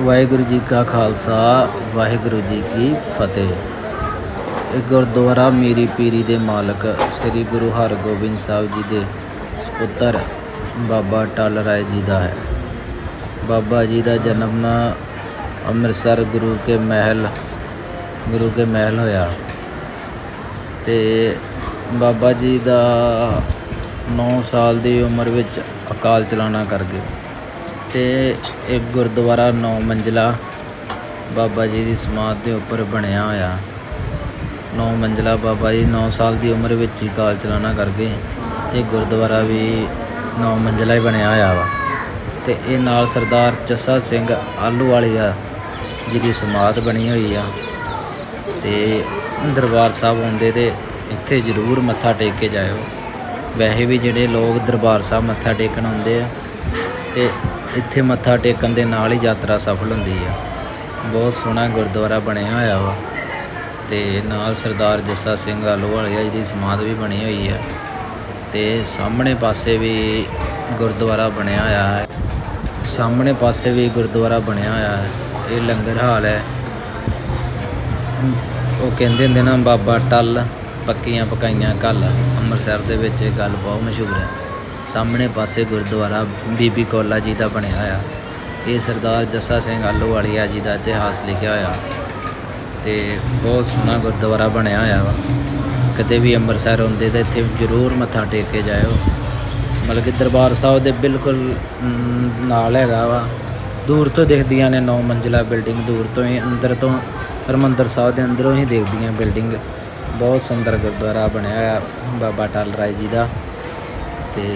ਵਾਹਿਗੁਰੂ ਜੀ ਕਾ ਖਾਲਸਾ, ਵਾਹਿਗੁਰੂ ਜੀ ਕੀ ਫਤਿਹ। ਇਹ ਗੁਰਦੁਆਰਾ ਮੀਰੀ ਪੀਰੀ ਦੇ ਮਾਲਕ ਸ੍ਰੀ ਗੁਰੂ ਹਰਗੋਬਿੰਦ ਸਾਹਿਬ ਜੀ ਦੇ ਸਪੁੱਤਰ ਬਾਬਾ ਟਲ ਰਾਏ ਜੀ ਦਾ ਹੈ। ਬਾਬਾ ਜੀ ਦਾ ਜਨਮ ਅੰਮ੍ਰਿਤਸਰ ਗੁਰੂ ਕੇ ਮਹਿਲ, ਗੁਰੂ ਕੇ ਮਹਿਲ ਹੋਇਆ। ਤੇ ਬਾਬਾ ਜੀ ਦਾ 9 ਸਾਲ ਦੀ ਉਮਰ ਵਿੱਚ ਅਕਾਲ ਚਲਾਣਾ ਕਰ ਗਏ। ਤੇ ਇੱਕ ਗੁਰਦੁਆਰਾ ਨੌ ਮੰਜ਼ਲਾ ਬਾਬਾ ਜੀ ਦੀ ਸਮਾਧ ਦੇ ਉੱਪਰ ਬਣਿਆ ਹੋਇਆ। ਨੌ ਮੰਜ਼ਲਾ ਬਾਬਾ ਜੀ 9 ਸਾਲ ਦੀ ਉਮਰ ਵਿੱਚ ਹੀ ਕਾਲ ਚਲਾਣਾ ਕਰ ਗਏ ਤੇ ਗੁਰਦੁਆਰਾ ਵੀ ਨੌ ਮੰਜ਼ਲਾ ਹੀ ਬਣਿਆ ਹੋਇਆ ਵਾ। ਤੇ ਇਹ ਨਾਲ ਸਰਦਾਰ ਜੱਸਾ ਸਿੰਘ ਆਲੂ ਆਲੂਵਾਲੀਆ ਜੀ ਦੀ ਸਮਾਧ ਬਣੀ ਹੋਈ ਆ। ਤੇ ਦਰਬਾਰ ਸਾਹਿਬ ਆਉਂਦੇ ਤੇ ਇੱਥੇ ਜ਼ਰੂਰ ਮੱਥਾ ਟੇਕ ਕੇ ਜਾਇਓ। ਵੈਸੇ ਵੀ ਜਿਹੜੇ ਲੋਕ ਦਰਬਾਰ ਸਾਹਿਬ ਮੱਥਾ ਟੇਕਣ ਆਉਂਦੇ ਆ ਤੇ ਇੱਥੇ ਮੱਥਾ ਟੇਕਣ ਦੇ ਨਾਲ ਹੀ ਯਾਤਰਾ ਸਫਲ ਹੁੰਦੀ ਆ। ਬਹੁਤ ਸੋਹਣਾ ਗੁਰਦੁਆਰਾ ਬਣਿਆ ਹੋਇਆ ਵਾ। ਤੇ ਨਾਲ ਸਰਦਾਰ ਜੱਸਾ ਸਿੰਘ ਆਲੂਵਾਲੀਆ ਜੀ ਦੀ ਸਮਾਧ ਵੀ ਬਣੀ ਹੋਈ ਹੈ ਤੇ ਸਾਹਮਣੇ ਪਾਸੇ ਵੀ ਗੁਰਦੁਆਰਾ ਬਣਿਆ ਹੋਇਆ ਹੈ। ਸਾਹਮਣੇ ਪਾਸੇ ਵੀ ਗੁਰਦੁਆਰਾ ਬਣਿਆ ਹੋਇਆ ਹੈ। ਇਹ ਲੰਗਰ ਹਾਲ ਹੈ। ਉਹ ਕਹਿੰਦੇ ਹੁੰਦੇ ਨਾ, ਬਾਬਾ ਟੱਲ ਪੱਕੀਆਂ ਪਕਾਈਆਂ ਕੱਲ ਅੰਮ੍ਰਿਤਸਰ ਦੇ ਵਿੱਚ ਇਹ ਗੱਲ ਬਹੁਤ ਮਸ਼ਹੂਰ ਹੈ। ਸਾਹਮਣੇ ਪਾਸੇ ਗੁਰਦੁਆਰਾ ਬੀਬੀ ਕੋਲਾ ਜੀ ਦਾ ਬਣਿਆ ਹੋਇਆ। ਇਹ ਸਰਦਾਰ ਜੱਸਾ ਸਿੰਘ ਆਲੂਵਾਲੀਆ ਜੀ ਦਾ ਇਤਿਹਾਸ ਲਿਖਿਆ ਹੋਇਆ। ਤੇ ਬਹੁਤ ਸੋਹਣਾ ਗੁਰਦੁਆਰਾ ਬਣਿਆ ਹੋਇਆ ਵਾ। ਕਦੇ ਵੀ ਅੰਮ੍ਰਿਤਸਰ ਆਉਂਦੇ ਤਾਂ ਇੱਥੇ ਜ਼ਰੂਰ ਮੱਥਾ ਟੇਕ ਕੇ ਜਾਇਓ। ਮਤਲਬ ਕਿ ਦਰਬਾਰ ਸਾਹਿਬ ਦੇ ਬਿਲਕੁਲ ਨਾਲ ਹੈਗਾ ਵਾ। ਦੂਰ ਤੋਂ ਦਿਖਦੀਆਂ ਨੇ ਨੌ ਮੰਜ਼ਿਲਾ ਬਿਲਡਿੰਗ, ਦੂਰ ਤੋਂ ਹੀ, ਅੰਦਰ ਤੋਂ ਹਰਿਮੰਦਰ ਸਾਹਿਬ ਦੇ ਅੰਦਰੋਂ ਹੀ ਦੇਖਦੀਆਂ ਬਿਲਡਿੰਗ। ਬਹੁਤ ਸੁੰਦਰ ਗੁਰਦੁਆਰਾ ਬਣਿਆ ਹੋਇਆ ਬਾਬਾ ਟਾਲ ਰਾਏ ਜੀ ਦਾ। ਤੇ